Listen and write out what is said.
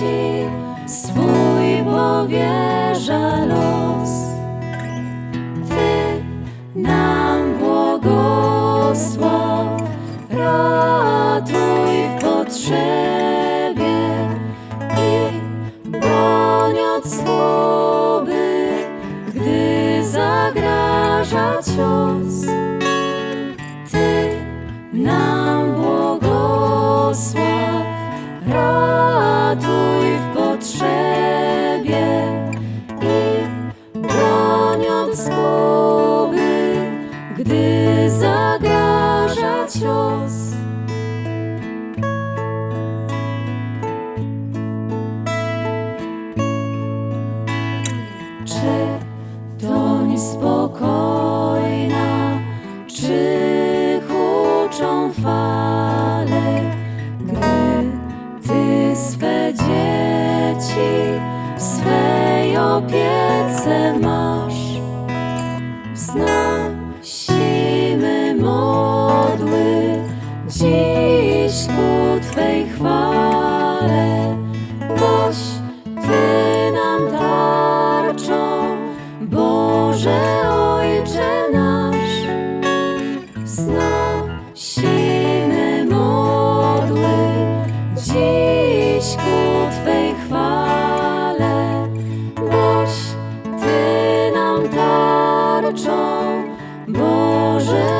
ci swój powierza los. Ty nam błogosław, ratuj w potrzebie i broń od gdy zagraża cios. Ty nam gdy zagraża cios. Czy to niespokojna, czy huczą fale, gdy Ty swe dzieci swej opiece Wznosimy modły dziś ku Twej chwale, boś Ty nam tarczą, Boże